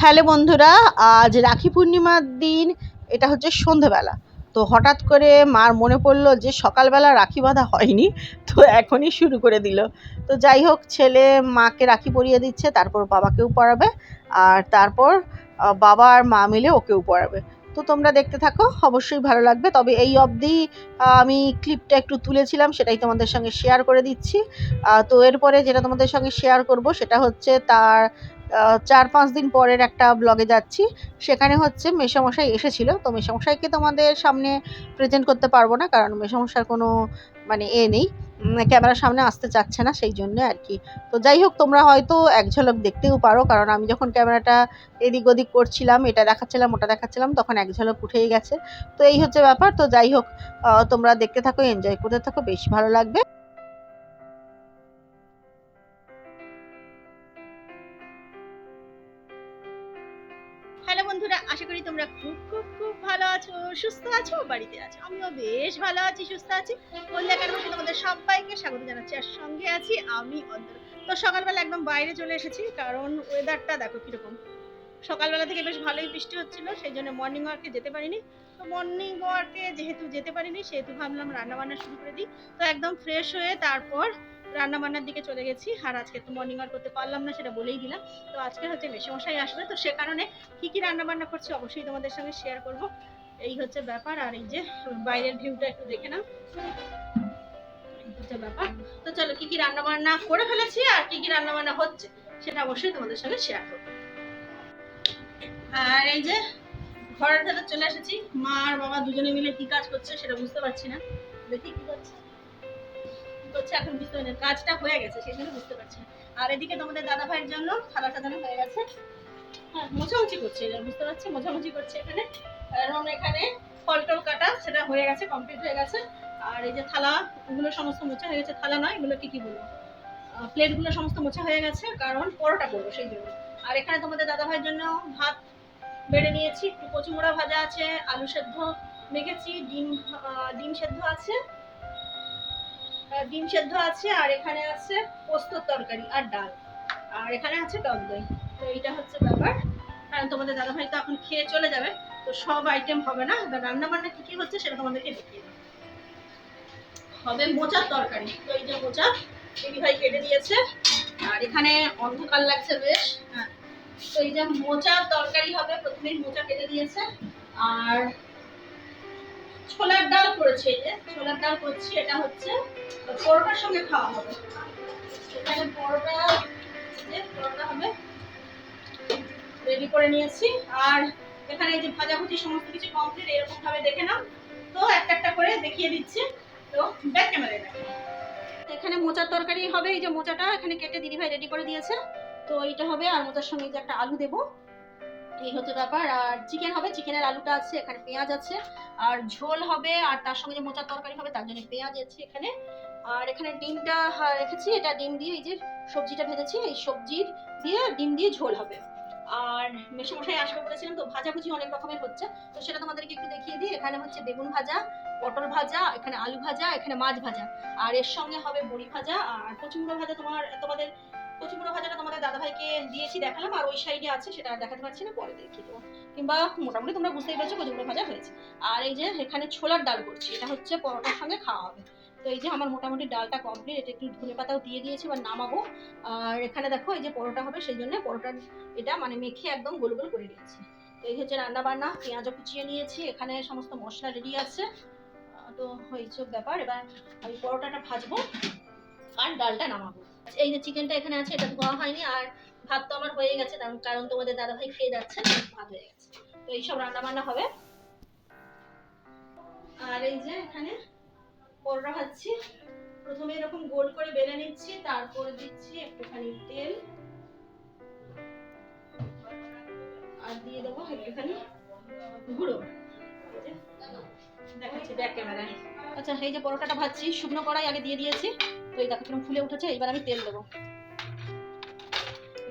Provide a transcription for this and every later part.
Hello বন্ধুরা, আজ রাখি পূর্ণিমার দিন, এটা হচ্ছে সন্ধেবেলা। তো হঠাৎ করে মার মনে পড়ল যে সকালবেলা রাখি বাঁধা হয়নি, তো এখনই শুরু করে দিল। তো যাই হোক, ছেলে মাকে রাখি পরিয়ে দিচ্ছে, তারপর বাবাকেও পড়াবে, আর তারপর বাবা আর মা মিলে ওকেও পরাবে তো তোমরা দেখতে থাকো, অবশ্যই ভালো লাগবে। তবে এই অবধি আমি ক্লিপটা একটু তুলেছিলাম, সেটাই তোমাদের সঙ্গে শেয়ার করে দিচ্ছি। তো এরপরে যেটা তোমাদের সঙ্গে শেয়ার করব, সেটা হচ্ছে তার চার পাঁচ দিন পরের একটা ব্লগে যাচ্ছি। সেখানে হচ্ছে মেশামশাই এসেছিল। তো মেশামশাইকে তোমাদের সামনে প্রেজেন্ট করতে পারব না, কারণ মেশামশার কোনো মানে এ নেই। ক্যামেরার সামনে আসতে চাচ্ছে না, সেই জন্য আর কি। তো যাই হোক, তোমরা হয়তো এক ঝলক দেখতেও পারো, কারণ আমি যখন ক্যামেরাটা এদিক ওদিক করছিলাম, এটা দেখাচ্ছিলাম, ওটা দেখাচ্ছিলাম, তখন এক ঝলক উঠেই গেছে। তো এই হচ্ছে ব্যাপার। তো যাই হোক তোমরা দেখতে থাকো এনজয় করতে থাকো, বেশ ভালো লাগবে। সুস্থ আছো? বাড়িতে আছো? আমিও বেশ ভালো আছি, সুস্থ আছি। একাডেমিতে তোমাদের সবাইকে স্বাগত জানাচ্ছি, আর সঙ্গে আছি আমি অন্তর। তো সকালবেলা একদম বাইরে চলে এসেছি, কারণ ওয়েদারটা দেখো কীরকম। সকালবেলা থেকে বেশ ভালোই বৃষ্টি হচ্ছিল, সেই জন্য মর্নিং ওয়ার্কে যেতে পারিনি। তো মর্নিং ওয়ার্কে যেহেতু যেতে পারিনি, সেহেতু ভাবলাম রান্না বান্না শুরু করে দিই। তো একদম ফ্রেশ হয়ে তারপর রান্না বান্নার দিকে চলে গেছি, আর আজকে তো মর্নিং ওয়ার্ক করতে পারলাম না, সেটা বলেই দিলাম। তো আজকে হচ্ছে মেশামশাই আসবে, তো সে কারণে কি কি রান্না বান্না করছি অবশ্যই তোমাদের সঙ্গে শেয়ার করব। এই হচ্ছে ব্যাপার, আর এই যে বাইরের ভিউটা একটু দেখে নাও। ব্যাপার। তো চলো, কি কি রান্না বান্না করে ফেলেছি আর কি কি রান্না বান্না হচ্ছে সেটা অবশ্যই তোমাদের সঙ্গে শেয়ার করব। আর এই যে ঘরের ভেতর চলে এসেছি। মা আর বাবা দুজনে মিলে কি কাজ করছে সেটা বুঝতে পারছি না। দেখি কি করছে। এখন বুঝতে পারি না। কাজটা হয়ে গেছে, সেই জন্য বুঝতে পারছি না। আর এদিকে তোমাদের দাদা ভাইয়ের জন্য থালা সাজানো হয়ে গেছে। হ্যাঁ মোছামুছি করছে এটা বুঝতে পারছি মোছামুছি করছে এখানে। কারণ এখানে ফল টল কাটা, সেটা হয়ে গেছে কমপ্লিট হয়ে গেছে। আর এই যে থালা, এগুলো সমস্ত মোছা হয়ে গেছে। থালা নয়, এগুলো কি কি বলব প্লেটগুলো সমস্ত মোছা হয়ে গেছে, কারণ পরোটা করব সেই জন্য। আর এখানে তোমাদের দাদা ভাইয়ের জন্য ভাত বেড়ে নিয়েছি। একটু কচুমোড়া ভাজা আছে, আলু সেদ্ধ মেখেছি, ডিম ডিম সেদ্ধ আছে। ডিম সেদ্ধ আছে, আর এখানে আছে পোস্তর তরকারি আর ডাল। আর এখানে আছে টক দই। তো এইটা হচ্ছে ব্যাপার। কারণ তোমাদের দাদাভাই তো এখন খেয়ে চলে যাবে, তো সব আইটেম হবে না? এবার রান্না বান্না কি কি হচ্ছে সেটা তোমাদেরকে দেখিয়ে দেবো হবে মোচার তরকারি। তো এই যে মোচা, দিদি ভাই কেটে দিয়েছে, আর এখানে অন্ধকার লাগছে বেশ। হ্যাঁ তো এই যে মোচার তরকারি হবে, প্রথমেই মোচা কেটে দিয়েছে, আর ছোলার ডাল করেছে এই যে, ছোলার ডাল করছি, এটা হচ্ছে পরোটার সঙ্গে খাওয়া হবে। এখানে পরোটা পরোটা হবে রেডি করে নিয়েছি। আর এখানে এই যে ভাজাভুজি সমস্ত কিছু কমপ্লিট এরকম ভাবে দেখে নাও। তো একটা একটা করে দেখিয়ে দিচ্ছি। তো ব্যাক ক্যামেরায় এখানে মোচার তরকারি হবে, এই যে মোচাটা এখানে কেটে দিদিভাই রেডি করে দিয়েছে। তো এইটা হবে, আর মোচার সঙ্গে যে একটা আলু দেবো। এই হচ্ছে ব্যাপার। আর চিকেন হবে চিকেনের আলুটা আছে, এখানে পেঁয়াজ আছে। আর ঝোল হবে, আর তার সঙ্গে যে মোচার তরকারি হবে, তার জন্য পেঁয়াজ আছে এখানে। আর এখানে ডিমটা রেখেছি। এটা ডিম দিয়ে এই যে সবজিটা ভেজেছি। এই সবজির দিয়ে, ডিম দিয়ে ঝোল হবে। আর মেশামশাই আসবে বলেছিলাম তো ভাজাভুজি অনেক রকমের হচ্ছে। তো সেটা তোমাদেরকে একটু দেখিয়ে দিই। এখানে হচ্ছে বেগুন ভাজা, পটল ভাজা, এখানে আলু ভাজা, এখানে মাছ ভাজা। আর এর সঙ্গে হবে বড়ি ভাজা আর কচুমুড়ো ভাজা তোমার, তোমাদের কচুমুড়ো ভাজাটা তোমাদের দাদাভাইকে দিয়েছি দেখালাম আর ওই সাইডে আছে সেটা আর দেখাতে পারছি না, পরে দেখিয়ে দেবো। কিংবা মোটামুটি তোমরা বুঝতেই পারছ কচুমুড়ো ভাজা হয়েছে। আর এই যে এখানে ছোলার ডাল করছি, এটা হচ্ছে পরোটার সঙ্গে খাওয়া হবে। তো এই যে আমার মোটামুটি ডালটা কমপ্লিট এটা একটু ধনে পাতাও দিয়ে দিয়েছি, এবার নামাবো। আর এখানে দেখো, এই যে পরোটা হবে, সেই জন্য পরোটার এটা মানে মেখে একদম গোল গোল করে নিয়েছি তো এই হচ্ছে রান্না বান্না পেঁয়াজও কুচিয়ে নিয়েছি, এখানে সমস্ত মশলা রেডি আছে। তো এইসব ব্যাপার, এবার আমি পরোটাটা ভাজবো আর ডালটা নামাবো। এই যে চিকেনটা এখানে আছে, এটা ধোয়া হয়নি, আর ভাত তো আমার হয়ে গেছে, কারণ কারণ তোমাদের দাদাভাই খেয়ে যাচ্ছে, ভাত হয়ে গেছে। তো এইসব রান্না বান্না হবে। আর এই যে এখানে পরোটা ভাজছি প্রথমে এরকম গোল করে বেলে নিচ্ছি, তারপর দিচ্ছি একটুখানি তেল। আর দিয়ে দেবো একটুখানি গুঁড়ো। দেখাচ্ছি আচ্ছা এই যে পরোটাটা ভাজছি, শুকনো কড়াই আগে দিয়ে দিয়েছি। তো এই দেখো ফুলে উঠেছে এবার আমি তেল দেবো।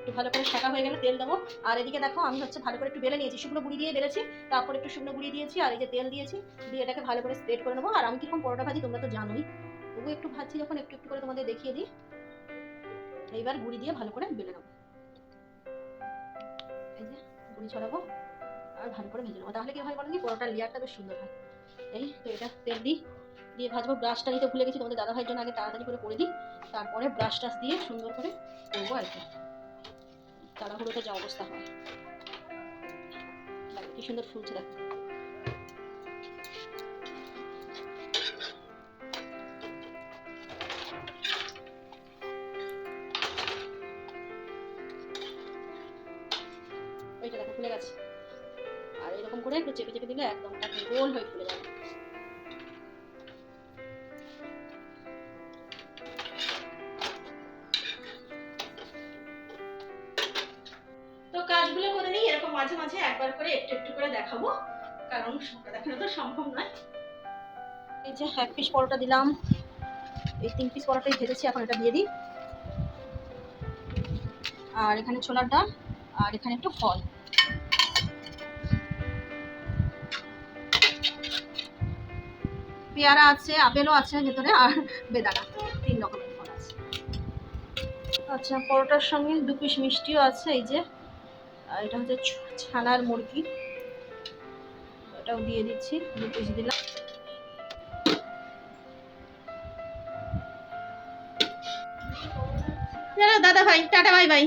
একটু ভালো করে শাকা হয়ে গেলে তেল দেবো। আর এদিকে দেখো, আমি হচ্ছে ভালো করে একটু বেলে নিয়েছি, শুকনো গুঁড়ি দিয়ে বেলেছি। তারপর একটু শুকনো গুঁড়ি দিয়েছি, আর এই যে তেল দিয়েছি, দিয়ে এটাকে ভালো করে স্প্রেড করে নেব। আর আমি কীরকম পরোটা ভাজি তোমরা তো জানোই। তবু একটু ভাজছি যখন, একটু একটু করে তোমাদের দেখিয়ে দিই। এইবার গুড়ি দিয়ে ভালো করে বেলে নেব। এই যে গুড়ি ছড়াবো, আর ভালো করে ভেজে নেব। তাহলে কি হয় বলো কি, পরোটার লেয়ারটা বেশ সুন্দর হয়। এই তো এটা তেল দিই, দিয়ে ভাজবো। ব্রাশটা নিতে ভুলে গেছি, তোমাদের দাদা ভাইয়ের জন্য আগে তাড়াতাড়ি করে করে দিই। তারপরে ব্রাশ টাশ দিয়ে সুন্দর করে করব আর কি। তাড়াহুড়োতে যা অবস্থা হয়। কি সুন্দর ফুলছে দেখো ওইটা দেখো, ফুলে গেছে। আর এরকম করে একটু চেপে চেপে দিলে একদম গোল হয়ে ফুলে যাবে। মাঝে করে একটু একটু করে দেখাবো, কারণ সবটা দেখানো তো সম্ভব নয়। এই যে এক পিস পরোটা দিলাম, এই তিন পিস পরোটাই ভেজেছি, এখন এটা দিয়ে দিই। আর এখানে ছোলার ডাল, আর এখানে একটু ফল। পেয়ারা আছে, আপেলও আছে ভেতরে, আর বেদানা, তিন রকমের ফল আছে। আচ্ছা পরোটার সঙ্গে দু পিস মিষ্টিও আছে, এই যে। এটা হচ্ছে ছানার মুরগি। এটাও দিয়ে দিচ্ছি দু পিস দিলাম। দাদা ভাই টাটা বাই বাই।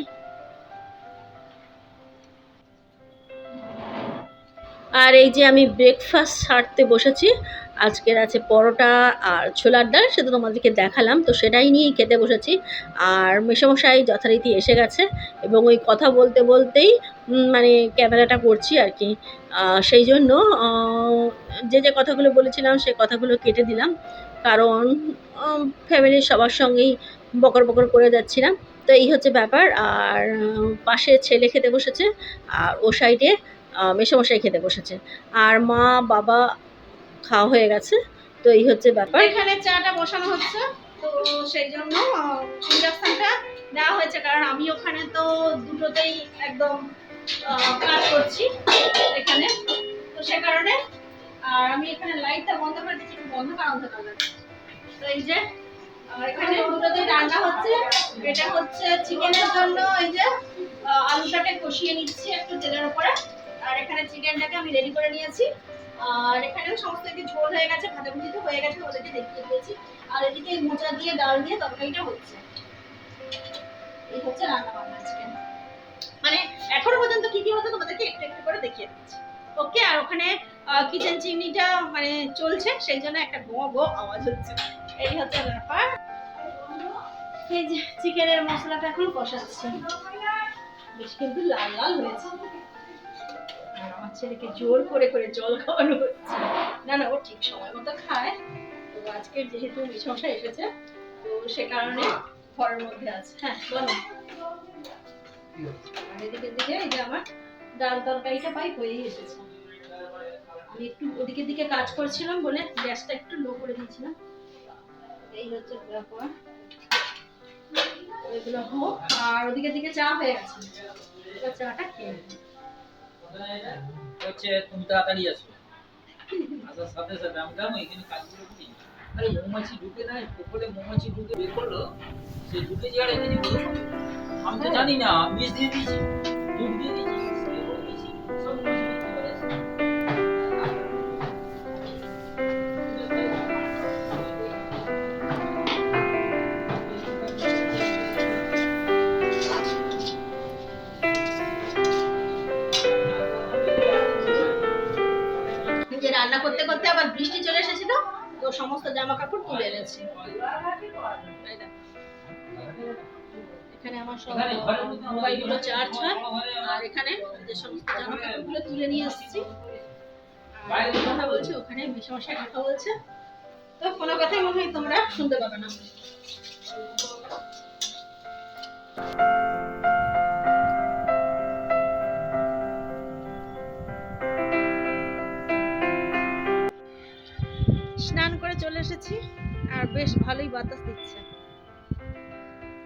আর এই যে আমি ব্রেকফাস্ট সারতে বসেছি আজকের আছে পরোটা আর ছোলার ডাল, সেটা তোমাদেরকে দেখালাম। তো সেটাই নিয়েই খেতে বসেছি। আর মেশামশাই যথারীতি এসে গেছে এবং ওই কথা বলতে বলতেই মানে ক্যামেরাটা করছি আর কি। সেই জন্য যে যে কথাগুলো বলেছিলাম, সে কথাগুলো কেটে দিলাম। কারণ ফ্যামিলির সবার সঙ্গেই বকর বকর করে যাচ্ছিলাম। তো এই হচ্ছে ব্যাপার। আর, পাশে ছেলে খেতে বসেছে, আর ও সাইডে মেশামশাই খেতে বসেছে। আর মা, বাবা খাওয়া হয়ে গেছে। তো এই হচ্ছে ব্যাপার। এখানে চাটা বসানো হচ্ছে, তো সেই জন্য ইন্ডাকশনটা দেওয়া হয়েছে, কারণ আমি ওখানে তো দুটোতেই একদম কাজ করছি এখানে। তো সে কারণে, আর আমি এখানে লাইটটা বন্ধ করে দিচ্ছি, একটু অন্ধকার অন্ধকার তো এই যে এখানে দুটোতেই রান্না হচ্ছে। এটা হচ্ছে চিকেনের জন্য এই যে আলুটাকে কষিয়ে নিচ্ছি একটু তেলের উপরে। আর এখানে চিকেনটাকে আমি রেডি করে নিয়েছি। আর এখানেও সমস্ত কিছু ঝোল হয়ে গেছে ভাজাভুজি তো হয়ে গেছে ওদেরকে দেখিয়ে দিয়েছি। আর এদিকে মোচা দিয়ে, ডাল দিয়ে তরকারিটা হচ্ছে। এই হচ্ছে আজকে। মানে এখনও পর্যন্ত কি কি তোমাদেরকে একটু একটু করে দেখিয়ে দিচ্ছি। ওকে, আর ওখানে কিচেন চিমনিটা মানে চলছে, সেই জন্য একটা গো গো আওয়াজ হচ্ছে। এই হচ্ছে ব্যাপার। এই যে চিকেনের মশলাটা এখন কষাচ্ছি। বেশ কিন্তু লাল লাল হয়েছে। আর আমার ছেলেকে জোর করে করে জল খাওয়ানো হচ্ছে। না না, ও ঠিক সময় মতো খায়। তো আজকে যেহেতু মিশমশা এসেছে, তো সে কারণে ঘরের মধ্যে আছে। হ্যাঁ বলো। আর এদিকে দিকে এই যে আমার ডাল তরকারিটা পাই এসেছে। আমি একটু ওদিকে দিকে কাজ করছিলাম বলে গ্যাসটা একটু লো করে দিয়েছিলাম। এই হচ্ছে ব্যাপার। এগুলো হোক, আর ওদিকে দিকে চা হয়ে গেছে। চাটা খেয়ে। হচ্ছে তুমি তাড়াতাড়ি আসো। আসার সাথে সাথে আমি জানো এখানে কাজগুলো করি আরে, মৌমাছি ঢুকে নাই, পুকুরে মৌমাছি ঢুকে বের করল, সে ঢুকে যে আর এনেছে আমি তো জানি না বিষ দিয়ে দিয়েছি, দুধ দিয়ে দিয়েছি, সব সমস্ত জামা কাপড় তুলে এনেছি। এখানে আমার সব মোবাইলগুলো চার্জ হয়। আর এখানে যে সমস্ত জামা কাপড়গুলো তুলে নিয়ে এসেছি। আর কথা বলছি ওখানে মিশমশাই কথা বলছে। তো কোনো কথাই মনে হয় তোমরা শুনতে পাবে না। স্নান করে চলে এসেছি, আর বেশ ভালোই বাতাস দিচ্ছে।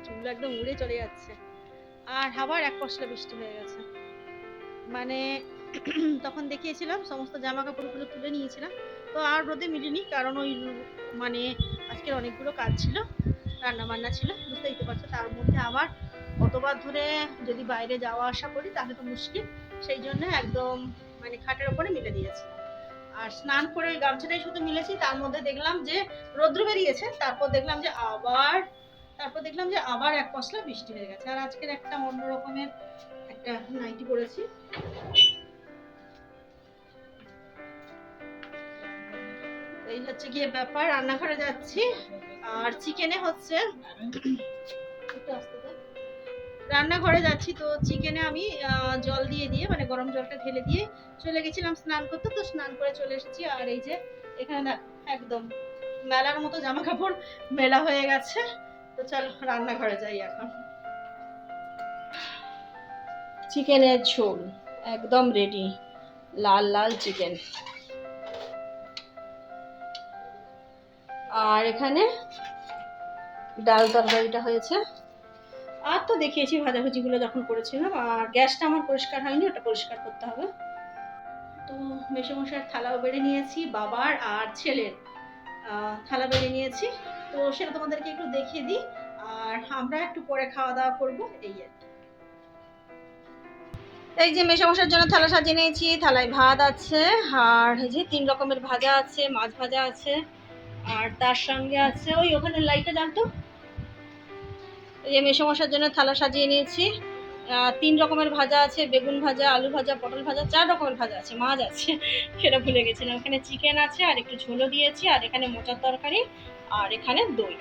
চুল একদম উড়ে চলে যাচ্ছে। আর আবার এক পশলা বৃষ্টি হয়ে গেছে। মানে তখন দেখিয়েছিলাম, সমস্ত জামা কাপড়গুলো তুলে নিয়েছিলাম। তো আর রোদে মিলিনি, কারণ ওই মানে আজকের অনেকগুলো কাজ ছিল রান্না বান্না ছিল, বুঝতেই তো পারছ। তার মধ্যে আবার অতবার ধরে যদি বাইরে যাওয়া আসা করি, তাহলে তো মুশকিল। সেই জন্য একদম মানে খাটের ওপরে মিলে দিয়েছি। আর স্নান করে ওই গামছাটাই শুধু মিলেছি, তার মধ্যে দেখলাম যে রৌদ্র বেরিয়েছে, তারপর দেখলাম যে আবার, তারপর দেখলাম যে আবার এক পশলা বৃষ্টি হয়ে গেছে। আর আজকের একটা অন্য রকমের একটা নাইটি পরেছি। এই হচ্ছে গিয়ে ব্যাপার, রান্নাঘরে যাচ্ছি। আর চিকেনে হচ্ছে, একটু। রান্নাঘরে যাচ্ছি, তো চিকেনে আমি জল দিয়ে দিয়ে মানে গরম জলটা ঢেলে দিয়ে চলে গেছিলাম স্নান করতে। তো স্নান করে চলে এসেছি, আর এই যে এখানে একদম মেলার মতো জামা কাপড় মেলা হয়ে গেছে। তো চল রান্নাঘরে যাই এখন। চিকেনের ঝোল, একদম রেডি লাল লাল চিকেন আর এখানে ডাল তরকারিটা হয়েছে। আর তো দেখিয়েছি ভাজাভুজিগুলো যখন করেছিলাম, আর গ্যাসটা আমার পরিষ্কার হয়নি, ওটা পরিষ্কার করতে হবে। তো মেসোমশাইয়ের থালাও বেড়ে নিয়েছি, বাবার আর ছেলের থালা বেড়ে নিয়েছি। তো সেটা তোমাদেরকে একটু দেখিয়ে দিই, আর আমরা একটু পরে খাওয়া দাওয়া করব, এই আর এই যে মেসোমশাইয়ের জন্য থালা সাজিয়ে নিয়েছি, থালায় ভাত আছে, আর এই যে তিন রকমের ভাজা আছে, মাছ ভাজা আছে, আর তার সঙ্গে আছে, ওই ওখানে লাইটটা জানতো? এই মেসোমশার জন্য থালা সাজিয়ে নিয়েছি। তিন রকমের ভাজা আছে, বেগুন ভাজা, আলু ভাজা, পটল ভাজা, চার রকমের ভাজা আছে, মাছ আছে, সেটা ভুলে গেছিলাম এখানে চিকেন আছে, আর একটু ঝোলও দিয়েছি, আর এখানে মোচার তরকারি, আর এখানে দই।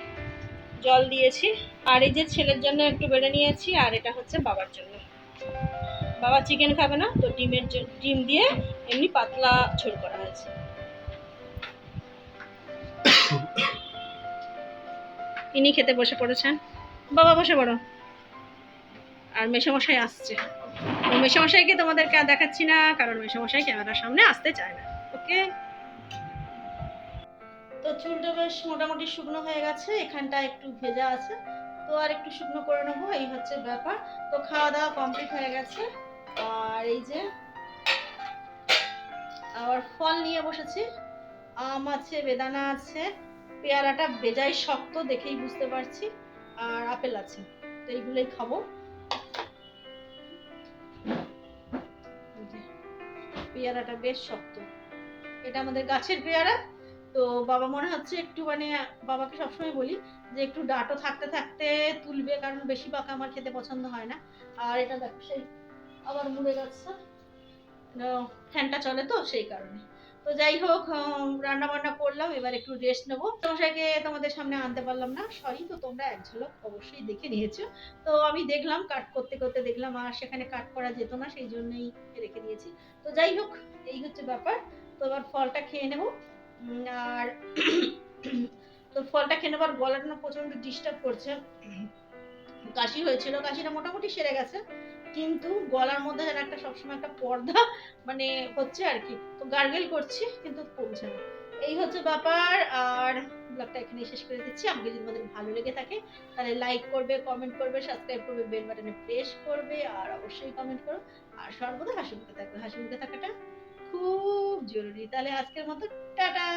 জল দিয়েছি, আর এই যে ছেলের জন্য একটু বেড়ে নিয়েছি, আর এটা হচ্ছে বাবার জন্য। বাবা চিকেন খাবে না, তো ডিমের ডিম দিয়ে এমনি পাতলা ঝোল করা হয়েছে। ইনি খেতে বসে পড়েছেন। বাবা বসে পড়ো। আর মেশামশাই আসছে। তো মেশামশাইকে তোমাদেরকে আর দেখাচ্ছি না, কারণ মেশামশাই ক্যামেরার সামনে আসতে চায় না। ওকে? তো চুলটা বেশ মোটামুটি শুকনো হয়ে গেছে, এখানটা একটু ভেজা আছে। তো আর একটু শুকনো করে নেব, এই হচ্ছে ব্যাপার। তো খাওয়া দাওয়া কমপ্লিট হয়ে গেছে। আর এই যে আবার ফল নিয়ে বসেছি। আম আছে, বেদানা আছে, পেয়ারাটা বেজায় শক্ত দেখেই বুঝতে পারছি। আর আপেল আছে। তো এইগুলোই খাব। পেয়ারাটা বেশ শক্ত। এটা আমাদের গাছের পেয়ারা। তো বাবা মনে হচ্ছে একটু মানে বাবাকে সবসময় বলি যে একটু ডাটো থাকতে থাকতে তুলবে, কারণ বেশি পাকা আমার খেতে পছন্দ হয় না। আর এটা দেখো, সেই আবার মুড়ে যাচ্ছে ফ্যানটা চলে তো সেই কারণে। তো যাই হোক রান্না বান্না করলাম, এবার একটু রেস্ট নেব। তোমাকে তোমাদের সামনে আনতে পারলাম না সরি তো তোমরা এক ঝলক অবশ্যই দেখে নিয়েছো। তো আমি দেখলাম কাট করতে করতে দেখলাম, আর সেখানে কাট করা যেত না, সেই জন্যই রেখে দিয়েছি। তো যাই হোক, এই হচ্ছে ব্যাপার। তো এবার ফলটা খেয়ে নেব। আর তো ফলটা খেয়ে নেবার গলাটা না প্রচণ্ড ডিস্টার্ব করছে। কাশি হয়েছিল, কাশিটা মোটামুটি সেরে গেছে। কিন্তু গলার মধ্যে যেন একটা সবসময় একটা পর্দা মানে হচ্ছে আর কি। তো গার্গেল করছি কিন্তু কমছে না। এই হচ্ছে ব্যাপার। আর ব্লগটা এখানে শেষ করে দিচ্ছি। আমাকে যদি তোমাদের ভালো লেগে থাকে, তাহলে লাইক করবে কমেন্ট করবে সাবস্ক্রাইব করবে বেল বাটনে প্রেস করবে, আর অবশ্যই কমেন্ট করো। আর সর্বদা হাসি মুখে থাকবে হাসি মুখে থাকাটা খুব জরুরি। তাহলে আজকের মতো টাটা!